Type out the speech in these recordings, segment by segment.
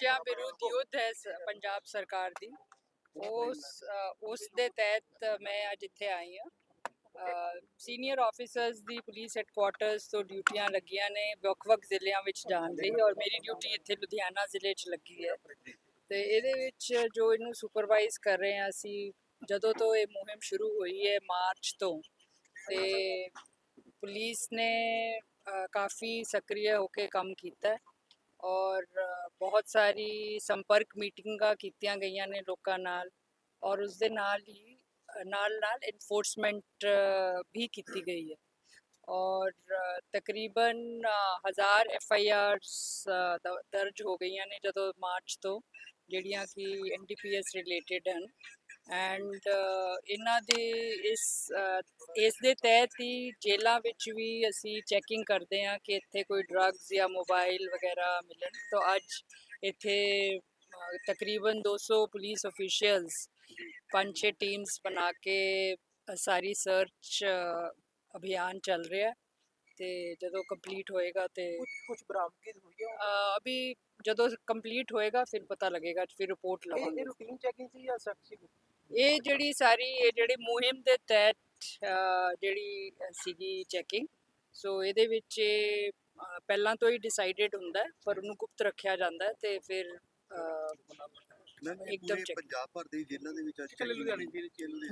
ਨਸ਼ਿਆਂ ਵਿਰੁੱਧ ਯੁੱਧ ਹੈ ਸ- ਪੰਜਾਬ ਸਰਕਾਰ ਦੀ। ਉਸ ਅ, ਉਸ ਦੇ ਤਹਿਤ ਮੈਂ ਅੱਜ ਇੱਥੇ ਆਈ ਹਾਂ। ਸੀਨੀਅਰ ਆਫੀਸਰਸ ਦੀ ਪੁਲਿਸ ਹੈੱਡਕੁਆਟਰਸ ਤੋਂ ਡਿਊਟੀਆਂ ਲੱਗੀਆਂ ਨੇ ਵੱਖ-ਵੱਖ ਜ਼ਿਲ੍ਹਿਆਂ ਵਿੱਚ ਜਾਣ ਲਈ ਔਰ ਮੇਰੀ ਡਿਊਟੀ ਇੱਥੇ ਲੁਧਿਆਣਾ ਜ਼ਿਲ੍ਹੇ 'ਚ ਲੱਗੀ ਹੈ। ਤੇ ਇਹਦੇ ਵਿੱਚ ਜੋ ਇਹਨੂੰ ਸੁਪਰਵਾਈਜ਼ ਕਰ ਰਹੇ ਹਾਂ ਅਸੀਂ ਜਦੋਂ ਤੋਂ ਇਹ ਮੁਹਿੰਮ ਸ਼ੁਰੂ ਹੋਈ ਹੈ ਮਾਰਚ ਤੋਂ ਤੇ ਪੁਲਿਸ ਨੇ ਅ, ਕਾਫੀ ਸਕਰੀय ਹੋ ਕੇ ਕੰਮ ਕੀਤਾ ਹੈ। ਔਰ ਬਹੁਤ ਸਾਰੀ ਸੰਪਰਕ ਮੀਟਿੰਗਾਂ ਕੀਤੀਆਂ ਗਈਆਂ ਨੇ ਲੋਕਾਂ ਨਾਲ ਔਰ ਉਸ ਦੇ ਨਾਲ ਹੀ ਨਾਲ ਨਾਲ ਇਨਫੋਰਸਮੈਂਟ ਵੀ ਕੀਤੀ ਗਈ ਹੈ। ਔਰ ਤਕਰੀਬਨ ਅ, ਹਜ਼ਾਰ ਐਫ ਆਈ ਆਰਸ ਦਰਜ ਹੋ ਗਈਆਂ ਨੇ ਜਦੋਂ ਮਾਰਚ ਤੋਂ। ਜਿਹੜੀਆਂ ਕਿ N D P S related ਹਨ। ਐਂਡ ਇਹਨਾਂ ਦੇ ਇਸ ਇਸ ਦੇ ਤਹਿਤ ਹੀ ਜੇਲ੍ਹਾਂ ਵਿੱਚ ਵੀ ਅਸੀਂ ਚੈਕਿੰਗ ਕਰਦੇ ਹਾਂ ਕਿ ਇੱਥੇ ਕੋਈ ਡਰੱਗਸ ਜਾਂ ਮੋਬਾਈਲ ਵਗੈਰਾ ਮਿਲਣ। ਤਾਂ ਅੱਜ ਇੱਥੇ ਅ, ਤਕਰੀਬਨ 200 ਪੁਲਿਸ ਅਫੀਸ਼ੀਅਲਸ ਪੰਜ ਛੇ ਟੀਮਸ ਬਣਾ ਕੇ ਸਾਰੀ ਸਰਚ ਅਭਿਆਨ ਚੱਲ ਰਿਹਾ ਤੇ ਜਦੋਂ ਕੰਪਲੀਟ ਹੋਏਗਾ ਤੇ ਬਰਾਮਦਗੀ ਹੋਈ ਹੈ ਅ, ਅਭੀ ਜਦੋਂ ਕੰਪਲੀਟ ਹੋਏਗਾ ਫਿਰ ਪਤਾ ਲੱਗੇਗਾ ਫਿਰ ਰਿਪੋਰਟ ਇਹ ਲਵਾਂਗੇ। ਇਹ ਰੂਟੀਨ ਚੈਕਿੰਗ ਸੀ ਜਾਂ ਸਖਤੀ ਇਹ ਜਿਹੜੀ ਸਾਰੀ ਇਹ ਜਿਹੜੀ ਮੁਹਿੰਮ ਦੇ ਤਹਿਤ ਅ, ਜਿਹੜੀ ਸੀਗੀ ਚੈਕਿੰਗ ਸੋ ਇਹਦੇ ਵਿੱਚ ਇਹ, ਅ, ਪਹਿਲਾਂ ਤੋਂ ਹੀ ਡਿਸਾਈਡਡ ਹੁੰਦਾ ਹੈ, ਪਰ ਉਹਨੂੰ ਗੁਪਤ ਰੱਖਿਆ ਜਾਂਦਾ ਹੈ ਤੇ ਫਿਰ ਅ, ਮੈਮ ਇਹ ਇੱਕਦਮ ਪੂਰੇ check- ਪੰਜਾਬ ਭਰ ਦੇ ਦੇ ਵਿੱਚ ਅੱਜ ਲੁਧਿਆਣੇ।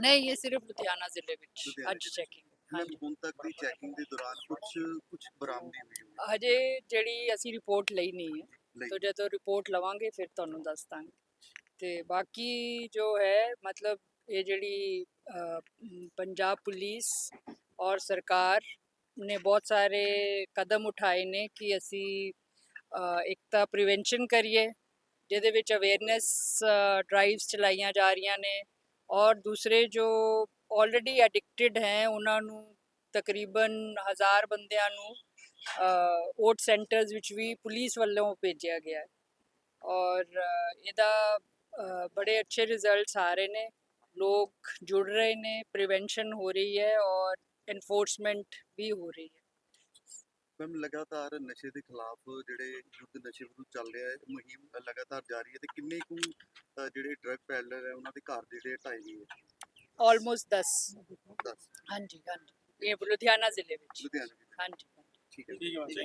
ਨਹੀਂ ਇਹ ਸਿਰਫ ਲੁਧਿਆਣਾ ਜ਼ਿਲ੍ਹੇ ਵਿੱਚ ਲੁਧਿਆਣੇ ਅੱਜ ਵਿੱਚ। ਚੈਕਿੰਗ ਮੈਮ ਹਾਂਜੀ ਹੁਣ ਤੱਕ ਦੀ ਚੈਕਿੰਗ ਦੇ ਦੌਰਾਨ ਕੁਝ ਕੁਝ ਬਰਾਮਦੀ ਹੋਈ ਹੋਈ ਹਜੇ ਜਿਹੜੀ ਅਸੀਂ ਰਿਪੋਰਟ ਲਈ ਨਹੀਂ ਹੈ। ਲਈ। ਤਾਂ ਜਦੋਂ ਰਿਪੋਰਟ ਲਵਾਂਗੇ ਫਿਰ ਤੁਹਾਨੂੰ ਦੱਸ ਦਾਂਗੇ। ਤੇ ਬਾਕੀ ਜੋ ਹੈ ਮਤਲਬ ਇਹ ਜਿਹੜੀ ਅ, ਮ, ਪੰਜਾਬ ਪੁਲਿਸ ਔਰ ਸਰਕਾਰ ਨੇ ਬਹੁਤ ਸਾਰੇ ਕਦਮ ਉਠਾਏ ਨੇ ਕਿ ਅਸੀਂ ਅ, ਇੱਕ ਤਾਂ ਪ੍ਰੀਵੈਂਸ਼ਨ ਕਰੀਏ ਜਿਹਦੇ ਵਿੱਚ ਅਵੇਅਰਨੈਸ ਡਰਾਈਵਸ ਚਲਾਈਆਂ ਜਾ ਰਹੀਆਂ ਨੇ ਔਰ ਦੂਸਰੇ ਜੋ ਆਲਰੇਡੀ ਐਡਿਕਟਡ ਹੈ ਉਹਨਾਂ ਨੂੰ ਤਕਰੀਬਨ ਹਜ਼ਾਰ ਬੰਦਿਆਂ ਨੂੰ ਓਟ ਸੈਂਟਰਸ ਵਿੱਚ ਵੀ ਪੁਲਿਸ ਵੱਲੋਂ ਭੇਜਿਆ ਗਿਆ ਹੈ ਔਰ ਅ, ਇਹਦਾ ਅ, ਬੜੇ ਅੱਛੇ ਰਿਜ਼ਲਟਸ ਆ ਰਹੇ ਨੇ ਲੋਕ ਜੁੜ ਰਹੇ ਨੇ ਪ੍ਰੀਵੈਂਸ਼ਨ ਹੋ ਰਹੀ ਹੈ ਔਰ ਐਨਫੋਰਸਮੈਂਟ ਵੀ ਹੋ ਰਹੀ ਹੈ ਮੈਮ ਲਗਾਤਾਰ ਨਸ਼ੇ ਦੇ ਖਿਲਾਫ ਜਿਹੜੇ ਯੁੱਧ ਨਸ਼ੇ ਵਿਰੁੱਧ ਚੱਲ ਰਿਹਾ ਹੈ ਮੁਹਿੰਮ ਲਗਾਤਾਰ ਜਾਰੀ ਹੈ ਤੇ ਕਿੰਨੇ ਕੁ ਅ, ਜਿਹੜੇ ਡਰੱਗ ਪੈਡਲਰ ਹੈ ਉਹਨਾਂ ਦੇ ਘਰ ਜਿਹੜੇ ਢਾਏ ਗਏ ਹੈ ਆਲਮੋਸਟ 10 ਦੱਸ। ਹਾਂਜੀ ਹਾਂਜੀ। ਇਹ ਲੁਧਿਆਣਾ ਜ਼ਿਲ੍ਹੇ ਵਿੱਚ। ਲੁਧਿਆਣੇ ਹਾਂਜੀ ਠੀਕ ਹੈ। ਠੀਕ ਹੈ